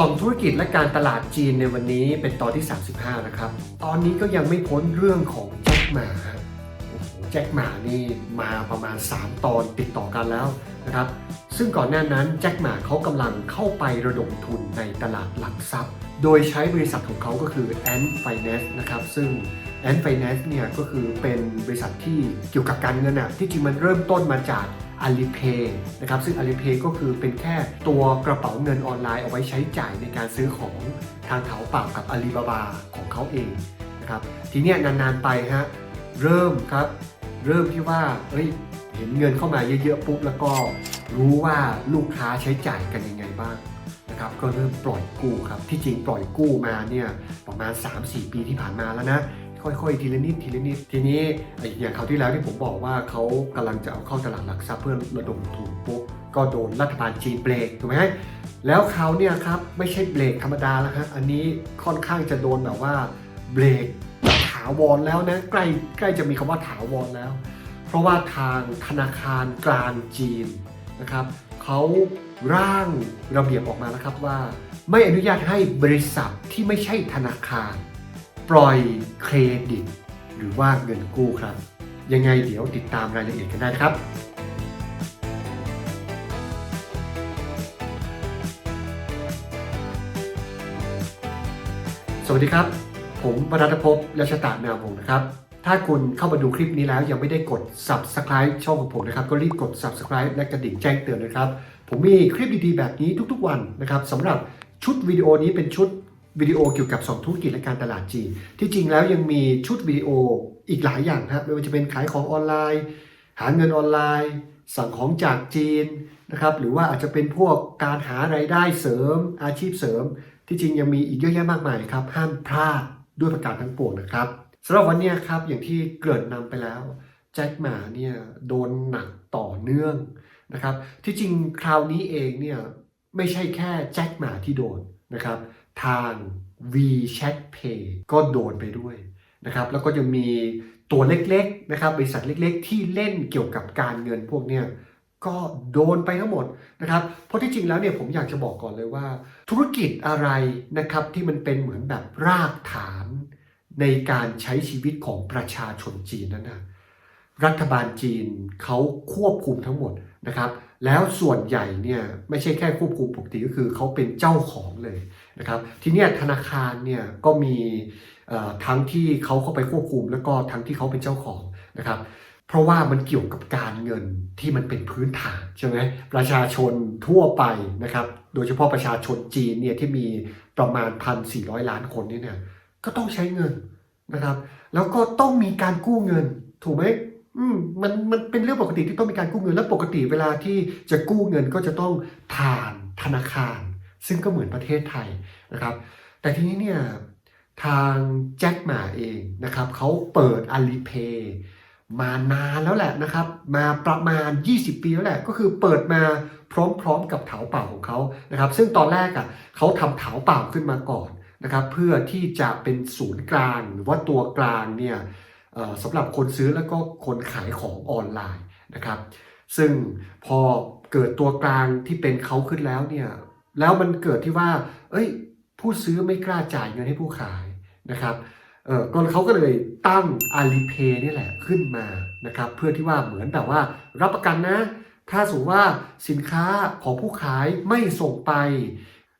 สองธุรกิจและการตลาดจีนในวันนี้เป็นตอนที่ 35 นะครับ ตอนนี้ก็ยังไม่พ้นเรื่องของแจ็คหมาโอ้โหแจ็คหมานี่มาประมาณ 3 ตอนติดต่อกันแล้วนะครับ ซึ่งก่อนหน้านั้นแจ็คหมาเขากำลังเข้าไประดมทุนในตลาดหลักทรัพย์ โดยใช้บริษัทของเขาก็คือ Ant Finance นะครับ ซึ่ง Ant Finance เนี่ยก็คือเป็นบริษัทที่เกี่ยวกับการเงินอะที่จริงมันเริ่มต้นมาจาก Alipay นะครับซึ่ง Alipay ก็คือเป็นแค่ตัวกระเป๋าเงินออนไลน์เอาไว้ใช้จ่ายในการซื้อของทางเถาเป่ากับ Alibaba ของเขาเองนะครับทีนี้นานๆไปฮะเริ่มครับเริ่มที่ว่าเอ้ยเห็นเงินเข้ามาเยอะๆปุ๊บแล้วก็รู้ว่าลูกค้าใช้จ่ายกันยังไงบ้างนะครับก็เริ่มปล่อยกู้ครับที่จริงปล่อยกู้มาเนี่ยประมาณ 3-4 ปีที่ผ่านมาแล้วนะ ค่อยๆ ทีละนิดทีละนิด ทีนี้อย่างคราวที่แล้วที่ผมบอกว่าเขากำลังจะเอาเข้าตลาดหลักทรัพย์เพื่อระดมทุนปุ๊บก็โดนรัฐบาลจีนเบรกถูกไหมแล้วเขาเนี่ยครับไม่ใช่เบรกธรรมดาแล้วฮะอันนี้ค่อนข้างจะโดนแบบว่าเบรกถาวรแล้วนะใกล้ใกล้จะมีคำว่าถาวรแล้ว เพราะว่าทางธนาคารกลางจีนนะครับเขาร่างระเบียบออกมาแล้วครับว่า ไม่อนุญาตให้บริษัทที่ไม่ใช่ธนาคาร ปล่อยเครดิต หรือว่าเงินกู้ครับ ยังไงเดี๋ยวติดตามรายละเอียดกันได้ครับสวัสดีครับ ผมวรัตภพและชตาแนววงศ์นะครับ ถ้าคุณเข้ามาดูคลิปนี้แล้วยังไม่ได้กด subscribe ช่องของผมนะครับ ก็รีบกด subscribe และกระดิ่งแจ้งเตือนนะครับ ผมมีคลิปดีๆแบบนี้ทุกๆวันนะครับสำหรับชุดวิดีโอนี้เป็นชุด วิดีโอเกี่ยวกับสองธุรกิจและการตลาดจีน ที่จริงแล้วยังมีชุดวิดีโออีกหลายอย่างครับไม่ว่าจะเป็นขายของออนไลน์ หาเงินออนไลน์ สั่งของจากจีนนะครับหรือว่าอาจจะเป็นพวกการหาไรายได้เสริมอาชีพเสริม ที่จริงยังมีอีกเยอะแยะมากมายครับ ห้ามพลาดด้วยประการทั้งปวงนะครับสำหรับวันนี้ครับอย่างที่เกริ่นนำไปแล้วแจ็คหมาเนี่ยโดนหนักต่อเนื่องนะครับที่จริงคราวนี้เองเนี่ยไม่ใช่แค่แจ็คหมาที่โดนนะครับ ทาง WeChat Pay ก็โดนไปด้วยนะครับแล้วก็ยังมีตัวเล็กๆนะครับบริษัทเล็กๆ ที่เล่นเกี่ยวกับการเงินพวกเนี้ยก็โดนไปทั้งหมดนะครับ เพราะที่จริงแล้วเนี่ยผมอยากจะบอกก่อนเลยว่า ธุรกิจอะไรนะครับที่มันเป็นเหมือนแบบรากฐานในการใช้ชีวิตของประชาชนจีนนั้นนะรัฐบาลจีนเขาควบคุมทั้งหมดนะครับ แล้วส่วนใหญ่เนี่ยไม่ใช่แค่ควบคุมปกติก็คือเขาเป็นเจ้าของเลยนะครับ ทีนี้ธนาคารเนี่ยก็มีทั้งที่เขาเข้าไปควบคุม แล้วก็ทั้งที่เขาเป็นเจ้าของนะครับเพราะว่ามันเกี่ยวกับการเงินที่มันเป็นพื้นฐานใช่ไหมประชาชนทั่วไปนะครับ โดยเฉพาะประชาชนจีนเนี่ยที่มีประมาณ 1,400 ล้านคนนี่เนี่ยก็ต้องใช้เงินนะครับ แล้วก็ต้องมีการกู้เงินถูกไหม อืมมันมันเป็นเรื่องปกติที่ต้องมีการกู้เงิน แล้วปกติเวลาที่จะกู้เงินก็จะต้องผ่านธนาคาร ซึ่งก็เหมือนประเทศไทยนะครับ แต่ทีนี้เนี่ยทางแจ็คหมาเองนะครับเขาเปิด Alipay มานานแล้วแหละนะครับ มาประมาณ 20 ปีแล้วแหละ ก็คือเปิดมาพร้อมๆกับเถาเป่าของเขานะครับ ซึ่งตอนแรกอะเขาทำเถาเป่าขึ้นมาก่อนนะครับ เพื่อที่จะเป็นศูนย์กลางหรือว่าตัวกลางเนี่ย สำหรับคนซื้อแล้วก็คนขายของออนไลน์นะครับ ซึ่งพอเกิดตัวกลางที่เป็นเขาขึ้นแล้วเนี่ยแล้วมันเกิดที่ว่า เอ้ย ผู้ซื้อไม่กล้าจ่ายเงินให้ผู้ขายนะครับเออก็เขาก็เลยตั้ง Alipay นี่แหละขึ้นมานะครับ เพื่อที่ว่าเหมือนแบบว่า รับประกันนะ ถ้าสมมติว่าสินค้าของผู้ขายไม่ส่งไป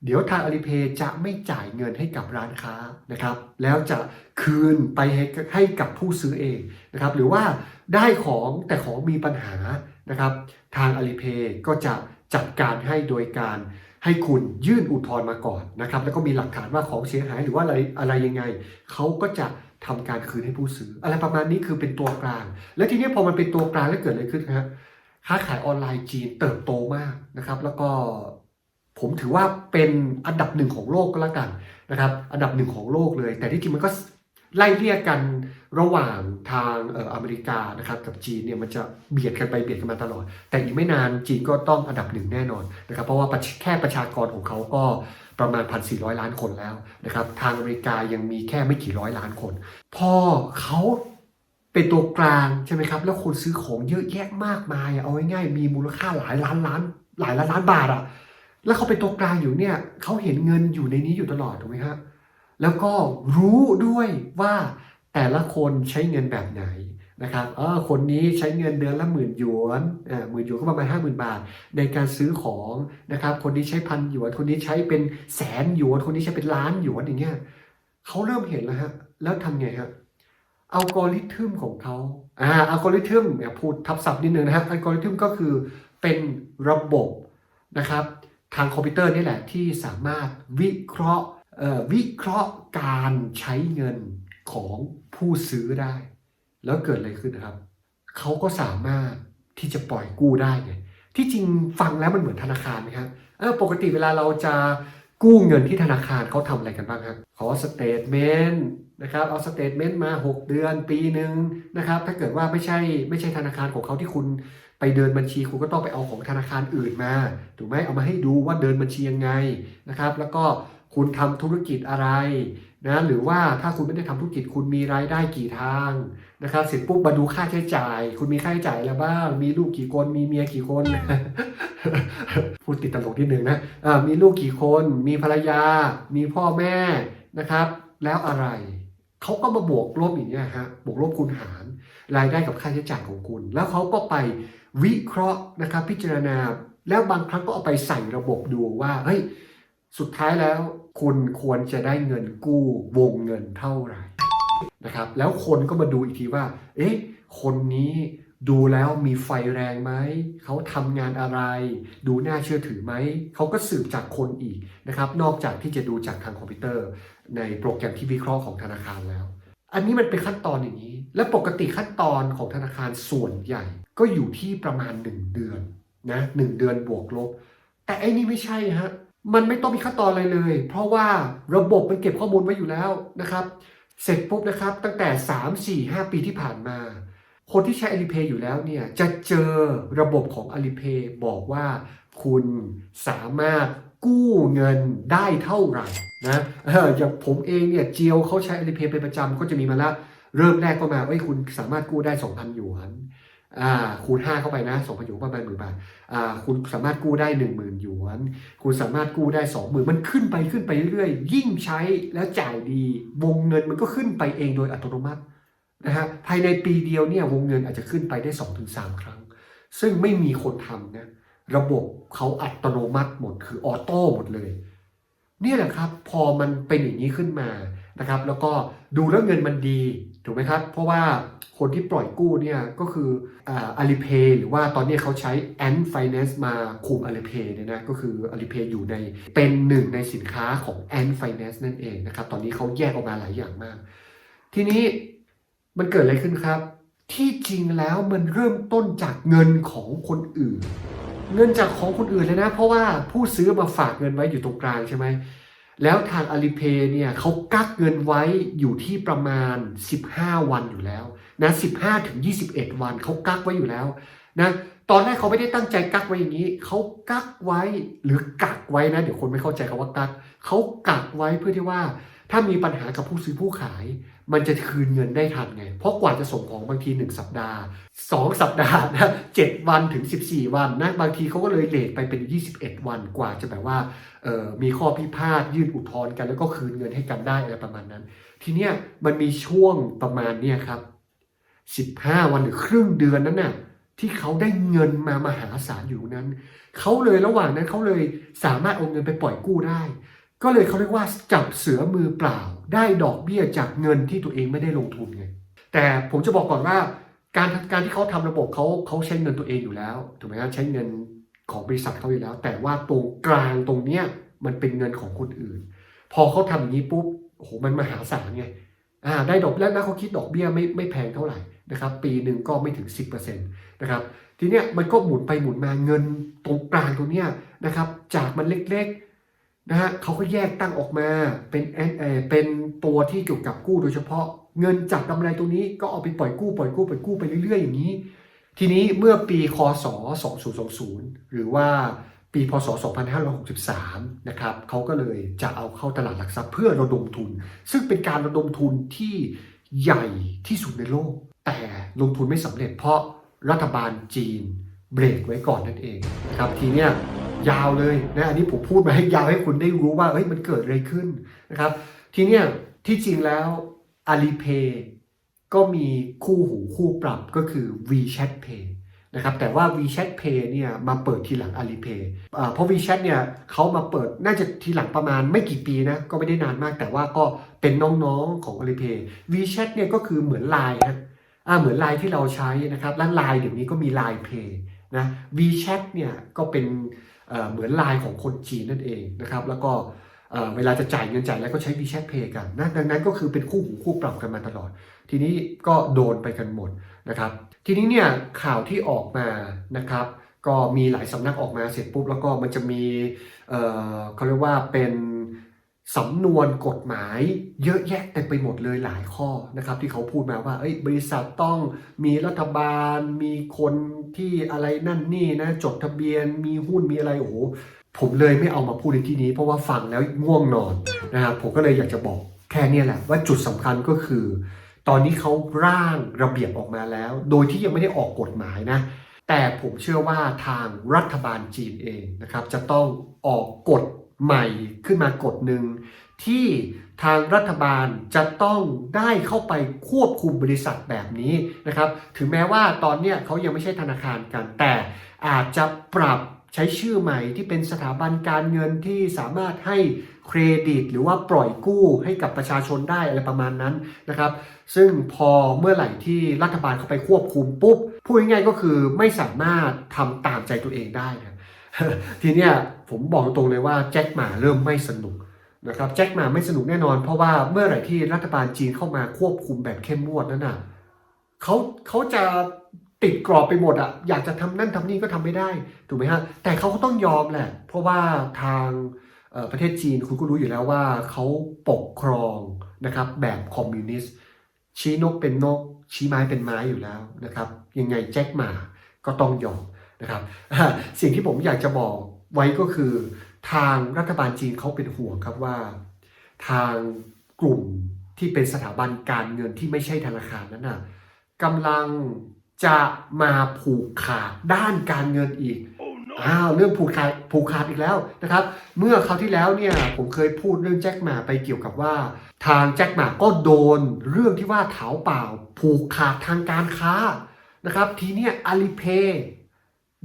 เดี๋ยวทาง Alipay จะไม่จ่ายเงินให้กับร้านค้านะครับ แล้วจะคืนไปให้ให้กับผู้ซื้อเองนะครับ หรือว่าได้ของแต่ของมีปัญหานะครับ ทาง Alipay ก็จะจัดการให้โดยการให้คุณยื่นอุทธรณ์มาก่อนนะครับ แล้วก็มีหลักฐานว่าของเสียหายหรือว่าอะไรอะไรยังไงเขาก็จะทำการคืนให้ผู้ซื้อ อะไรประมาณนี้คือเป็นตัวกลาง และทีนี้พอมันเป็นตัวกลางแล้วเกิดอะไรขึ้นฮะค้าขายออนไลน์จีนเติบโตมากนะครับ แล้วก็ ผมถือว่าเป็นอันดับหนึ่งของโลกก็แล้วกันนะครับ อันดับหนึ่งของโลกเลย แต่ที่จริงมันก็ไล่เรียกกันระหว่างทางเอออเมริกานะครับกับจีนเนี่ยมันจะเบียดกันไปเบียดกันมาตลอด แต่อีกไม่นานจีนก็ต้องอันดับหนึ่งแน่นอนนะครับ เพราะว่าแค่ประชากรของเขาก็ประมาณ 1,400 ล้านคนแล้วนะครับทางอเมริกายังมีแค่ไม่กี่ร้อยล้านคน พอเขาเป็นตัวกลางใช่ไหมครับ แล้วคนซื้อของเยอะแยะมากมาย เอาง่ายๆมีมูลค่าหลายล้านล้านหลายล้านล้านบาทอะ แล้วเขาเป็นตัวกลางอยู่เนี่ยเขาเห็นเงินอยู่ในนี้อยู่ตลอดถูกไหมฮะแล้วก็รู้ด้วยว่าแต่ละคนใช้เงินแบบไหนนะครับเออคนนี้ใช้เงินเดือนละหมื่นหยวนอ่าหมื่นหยวนก็ประมาณห้าหมื่นบาท ในการซื้อของนะครับ คนนี้ใช้พันหยวน คนนี้ใช้เป็นแสนหยวน คนนี้ใช้เป็นล้านหยวนอย่างเงี้ยเขาเริ่มเห็นแล้วฮะ แล้วทำไงฮะ อัลกอริทึมของเขาอ่า อัลกอริทึมเนี่ยพูดทับศัพท์นิดนึงนะฮะ อัลกอริทึมก็คือเป็นระบบนะครับ ทางคอมพิวเตอร์นี่แหละที่สามารถวิเคราะห์วิเคราะห์การใช้เงินของผู้ซื้อได้ แล้วเกิดอะไรขึ้นครับ เขาก็สามารถที่จะปล่อยกู้ได้ไงที่จริงฟังแล้วมันเหมือนธนาคารไหมครับปกติเวลาเราจะกู้เงินที่ธนาคารเขาทำอะไรกันบ้างครับขอสเตทเมนต์นะครับเอาสเตทเมนต์มา 6 เดือนปีหนึ่งนะครับถ้าเกิดว่าไม่ใช่ไม่ใช่ธนาคารของเขาที่คุณ ไปเดินบัญชีคุณก็ต้องไปเอาของธนาคารอื่นมา ถูกไหมเอามาให้ดูว่าเดินบัญชียังไงนะครับ แล้วก็คุณทำธุรกิจอะไรนะหรือว่าถ้าคุณไม่ได้ทำธุรกิจคุณมีรายได้กี่ทางนะครับ เสร็จปุ๊บมาดูค่าใช้จ่าย คุณมีค่าใช้จ่ายอะไรบ้าง มีลูกกี่คน มีเมียกี่คน พูดติดตลกนิดนึงนะอ่ามีลูกกี่คน มีภรรยา มีพ่อแม่นะครับ แล้วอะไรเขาก็มาบวกลบอย่างเงี้ยฮะบวกลบคูณหารรายได้กับค่าใช้จ่ายของคุณ แล้วเขาก็ไป วิเคราะห์นะครับพิจารณา แล้วบางครั้งก็เอาไปใส่ระบบดูว่าเฮ้ยสุดท้ายแล้วคุณควรจะได้เงินกู้วงเงินเท่าไหร่นะครับแล้วคนก็มาดูอีกทีว่า เอ๊ะ คนนี้ดูแล้วมีไฟแรงไหม เขาทำงานอะไร ดูน่าเชื่อถือไหม เขาก็สืบจากคนอีกนะครับ นอกจากที่จะดูจากทางคอมพิวเตอร์ ในโปรแกรมที่วิเคราะห์ของธนาคารแล้ว อันนี้มันเป็นขั้นตอนอย่างนี้ และปกติขั้นตอนของธนาคารส่วนใหญ่ ก็อยู่ที่ประมาณ 1 เดือนนะหเดือนบวกลบ แต่ไอ้นี่ไม่ใช่ฮะมันไม่ต้องมีขั้นตอนอะไรเลย เพราะว่าระบบมันเก็บข้อมูลไว้อยู่แล้วนะครับ เสร็จปุ๊บนะครับ ตั้งแต่ 3 4 5 ปีที่ผ่านมา คนที่ใช้ Alipay อยู่แล้วเนี่ยจะเจอระบบของ Alipay บอกว่าคุณสามารถกู้เงินได้เท่าไหร่นะอออย่างผมเองเนี่ยเจียวเขาใช้ Alipay เป็นประจำก็จะมีมาแล้ว เริ่มแรกก็มาเอ้ยคุณสามารถกู้ได้ 2,000หยวนอ่าคูณ 5 เข้าไปนะ2,000หยวนประมาณหมื่นบาทอ่าคุณสามารถกู้ได้ 10,000หยวน คุณสามารถกู้ได้ 20,000 มันขึ้นไปขึ้นไปเรื่อยๆ ยิ่งใช้แล้วจ่ายดีวงเงินมันก็ขึ้นไปเองโดยอัตโนมัตินะฮะภายในปีเดียวเนี่ยวงเงินอาจจะขึ้นไปได้ 2-3 ครั้ง ซึ่งไม่มีคนทำนะระบบเขาอัตโนมัติหมดคือออโต้หมดเลยเนี่ยแหละครับพอมันเป็นอย่างนี้ขึ้นมานะครับ แล้วก็ดูแล้วเงินมันดี ถูกไหมครับ เพราะว่าคนที่ปล่อยกู้เนี่ยก็คืออาลีเพย์หรือว่าตอนนี้เขาใช้ Ant Finance มาคุม Alipay เนี่ยนะก็คือ Alipay อยู่ในเป็นหนึ่งในสินค้าของ Ant Finance นั่นเองนะครับตอนนี้เขาแยกออกมาหลายอย่างมาก ทีนี้มันเกิดอะไรขึ้นครับ ที่จริงแล้วมันเริ่มต้นจากเงินของคนอื่น เงินจากของคนอื่นเลยนะ เพราะว่าผู้ซื้อมาฝากเงินไว้อยู่ตรงกลางใช่ไหม แล้วทางอลิเพย์เนี่ยเขากักเงินไว้อยู่ที่ประมาณ 15 วันอยู่แล้วนะ15ถึง21 วันเขากักไว้อยู่แล้วนะตอนแรกเขาไม่ได้ตั้งใจกักไว้อย่างนี้เขากักไว้หรือกักไว้นะ เดี๋ยวคนไม่เข้าใจคำว่ากักเขากักไว้เพื่อที่ว่า ถ้ามีปัญหากับผู้ซื้อผู้ขาย มันจะคืนเงินได้ทันไง เพราะกว่าจะส่งของบางที 1 สัปดาห์ 2 สัปดาห์นะ7วันถึง 14 วันนะบางทีเขาก็เลยเลทไปเป็น 21 วันกว่าจะแบบว่าออมีข้อพิพาทยื่นอุทธรณ์กัน แล้วก็คืนเงินให้กันได้อะไรประมาณนั้น ทีเนี้ยมันมีช่วงประมาณเนี้ยครับ15 วันหรือครึ่งเดือนนั้นน่ะที่เขาได้เงินมามหาศาลอยู่นั้น เขาเลยระหว่างนั้นเขาเลยสามารถเอาเงินไปปล่อยกู้ได้ ก็เลยเขาเรียกว่าจับเสือมือเปล่า ได้ดอกเบี้ยจากเงินที่ตัวเองไม่ได้ลงทุนไงแต่ผมจะบอกก่อนว่า การการที่เขาทำระบบเขาเขาใช้เงินตัวเองอยู่แล้วถูกไหมครับใช้เงินของบริษัทเขาอยู่แล้ว แต่ว่าตรงกลางตรงเนี้ยมันเป็นเงินของคนอื่น พอเขาทำอย่างนี้ปุ๊บโอ้โหมันมหาศาลไงอ่าได้ดอกแล้วแล้วเขาคิดดอกเบี้ยไม่ไม่แพงเท่าไหร่นะครับปีหนึ่งก็ไม่ถึง 10%นะครับทีเนี้ยมันก็หมุนไปหมุนมาเงินตรงกลางตรงเนี้ยนะครับจากมันเล็กๆ นะฮะเขาก็แยกตั้งออกมาเป็นเออเป็นตัวที่เกี่ยวกับกู้โดยเฉพาะ เงินจากกำไรตรงนี้ก็เอาไปปล่อยกู้ปล่อยกู้ปล่อยกู้ไปเรื่อยๆ อย่างนี้ ทีนี้เมื่อปีคศ 2020 หรือว่าปีพศ 2563 นะครับเขาก็เลยจะเอาเข้าตลาดหลักทรัพย์เพื่อระดมทุน ซึ่งเป็นการระดมทุนที่ใหญ่ที่สุดในโลก แต่ลงทุนไม่สำเร็จเพราะรัฐบาลจีนเบรกไว้ก่อนนั่นเองนะครับทีเนี้ย ยาวเลยนะอันนี้ผมพูดมาให้ยาวให้คุณได้รู้ว่าเฮ้ยมันเกิดอะไรขึ้นนะครับ ทีเนี้ยที่จริงแล้ว Alipay ก็มีคู่หูคู่ปรับก็คือ WeChat Pay นะครับแต่ว่า WeChat Pay เนี่ยมาเปิดทีหลัง Alipay เพราะ WeChat เนี่ยเขามาเปิดน่าจะทีหลังประมาณไม่กี่ปีนะก็ไม่ได้นานมาก แต่ว่าก็เป็นน้องๆของ Alipay WeChat เนี่ยก็คือเหมือน Line ฮะอ่าเหมือน Line ที่เราใช้นะครับและ Line เดี๋ยวนี้ก็มี Line Pay นะ WeChat เนี่ยก็เป็นเหมือน Line ของคนจีนนั่นเองนะครับ แล้วก็เเวลาจะจ่ายเงินจ่ายแล้วก็ใช้ WeChat Pay กันนะดังนั้นก็คือเป็นคู่หูคู่ปรับกันมาตลอด ทีนี้ก็โดนไปกันหมดนะครับ ทีนี้เนี่ยข่าวที่ออกมานะครับก็มีหลายสำนักออกมาเสร็จปุ๊บแล้วก็มันจะมีเเขาเรียกว่าเป็น สำนวนกฎหมายเยอะแยะเต็มไปหมดเลยหลายข้อนะครับที่เขาพูดมาว่าบริษัทต้องมีรัฐบาล มีคนที่อะไรนั่นนี่นะจดทะเบียน มีหุ้นมีอะไรโอ้โหผมเลยไม่เอามาพูดในที่นี้ เพราะว่าฟังแล้วง่วงนอนนะครับผมก็เลยอยากจะบอกแค่นี้แหละว่าจุดสำคัญก็คือ ตอนนี้เขาร่างระเบียบออกมาแล้ว โดยที่ยังไม่ได้ออกกฎหมายนะแต่ผมเชื่อว่าทางรัฐบาลจีนเองนะครับจะต้องออกกฎ ใหม่ขึ้นมากฎหนึ่งที่ทางรัฐบาลจะต้องได้เข้าไปควบคุมบริษัทแบบนี้นะครับ ถึงแม้ว่าตอนเนี้ยเขายังไม่ใช่ธนาคารกัน แต่อาจจะปรับใช้ชื่อใหม่ที่เป็นสถาบันการเงินที่สามารถให้เครดิต หรือว่าปล่อยกู้ให้กับประชาชนได้อะไรประมาณนั้นนะครับ ซึ่งพอเมื่อไหร่ที่รัฐบาลเข้าไปควบคุมปุ๊บพูดง่ายๆก็คือไม่สามารถทำตามใจตัวเองได้นะ ทีเนี้ยผมบอกตรงเลยว่าแจ็คหมาเริ่มไม่สนุกนะครับแจ็คหมาไม่สนุกแน่นอน เพราะว่าเมื่อไหร่ที่รัฐบาลจีนเข้ามาควบคุมแบบเข้มงวดนั่นน่ะเขาเขาจะติดกรอบไปหมดอะอยากจะทำนั่นทำนี่ก็ทำไม่ได้ถูกไหมฮะแต่เขาก็ต้องยอมแหละ เพราะว่าทางประเทศจีนคุณก็รู้อยู่แล้วว่าเขาปกครองนะครับแบบคอมมิวนิสต์ชี้นกเป็นนกชี้ไม้เป็นไม้อยู่แล้วนะครับยังไงแจ็คหมาก็ต้องยอม นะครับสิ่งที่ผมอยากจะบอกไว้ก็คือ ทางรัฐบาลจีนเขาเป็นห่วงครับว่า ทางกลุ่มที่เป็นสถาบันการเงินที่ไม่ใช่ธนาคารนั้นน่ะกำลังจะมาผูกขาดด้านการเงินอีกอ้าวเรื่องผูกขาดผูกขาดอีกแล้วนะครับ เมื่อคราวที่แล้วเนี่ยผมเคยพูดเรื่องแจ็คหมาไปเกี่ยวกับว่า ทางแจ็คหมาก็โดนเรื่องที่ว่าเถาเปล่า ผูกขาดทางการค้านะครับ ทีเนี้ยอาลีเพย์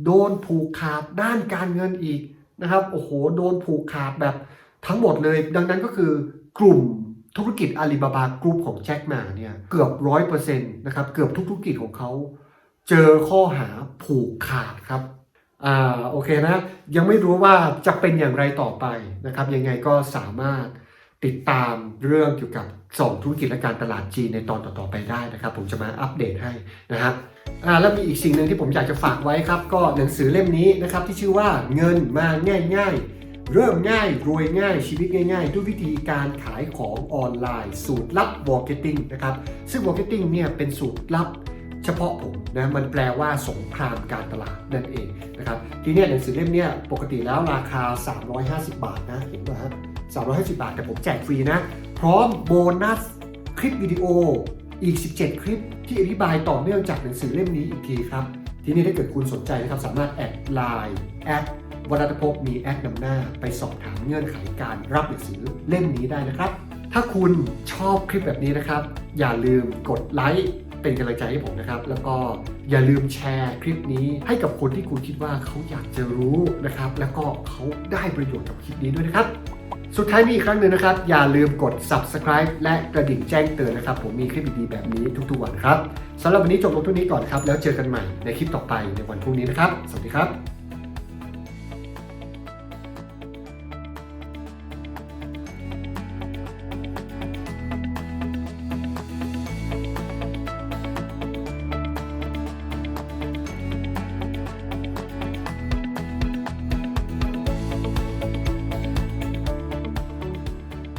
โดนผูกขาดด้านการเงินอีกนะครับโอ้โหโดนผูกขาดแบบทั้งหมดเลย ดังนั้นก็คือกลุ่มธุรกิจอาลีบาบากรุ๊ปของแจ็คหมาเนี่ยเกือบร้อยเปอร์เซ็นต์นะครับเกือบทุกธุรกิจของเขาเจอข้อหาผูกขาดครับอ่าโอเคนะยังไม่รู้ว่าจะเป็นอย่างไรต่อไปนะครับยังไงก็สามารถ ติดตามเรื่องเกี่ยวกับสองธุรกิจและการตลาดจีนในตอนต่อๆไปได้นะครับ ผมจะมาอัปเดตให้นะฮะอ่าแล้วมีอีกสิ่งหนึ่งที่ผมอยากจะฝากไว้ครับ ก็หนังสือเล่มนี้นะครับที่ชื่อว่าเงินมาง่ายๆ เริ่มง่ายรวยง่ายชีวิตง่าย ๆ ด้วยวิธีการขายของออนไลน์ สูตรลับ marketing นะครับซึ่ง marketing เนี่ยเป็นสูตรลับเฉพาะผมนะมันแปลว่าสงครามการตลาดนั่นเองนะครับทีนี้หนังสือเล่มนี้ปกติแล้วราคา 350 บาทนะเห็นป่ะฮะ 350 บาท แต่ผมแจกฟรีนะ พร้อมโบนัสคลิปวิดีโออีก 17 คลิปที่อธิบายต่อเนื่องจากหนังสือเล่มนี้อีกทีครับ ทีนี้ถ้าเกิดคุณสนใจนะครับ สามารถแอดไลน์แอดวรัตภพมีแอดนำหน้า ไปสอบถามเงื่อนไขการรับหนังสือเล่มนี้ได้นะครับ ถ้าคุณชอบคลิปแบบนี้นะครับ อย่าลืมกดไลค์เป็นกำลังใจให้ผมนะครับ แล้วก็อย่าลืมแชร์คลิปนี้ให้กับคนที่คุณคิดว่าเขาอยากจะรู้นะครับ แล้วก็เขาได้ประโยชน์กับคลิปนี้ด้วยนะครับ สุดท้ายมีอีกครั้งหนึ่งนะครับ อย่าลืมกด subscribe และกระดิ่งแจ้งเตือนนะครับ ผมมีคลิปดีๆแบบนี้ทุกๆวันครับสำหรับวันนี้จบลงเท่านี้ก่อนครับ แล้วเจอกันใหม่ในคลิปต่อไปในวันพรุ่งนี้นะครับ สวัสดีครับ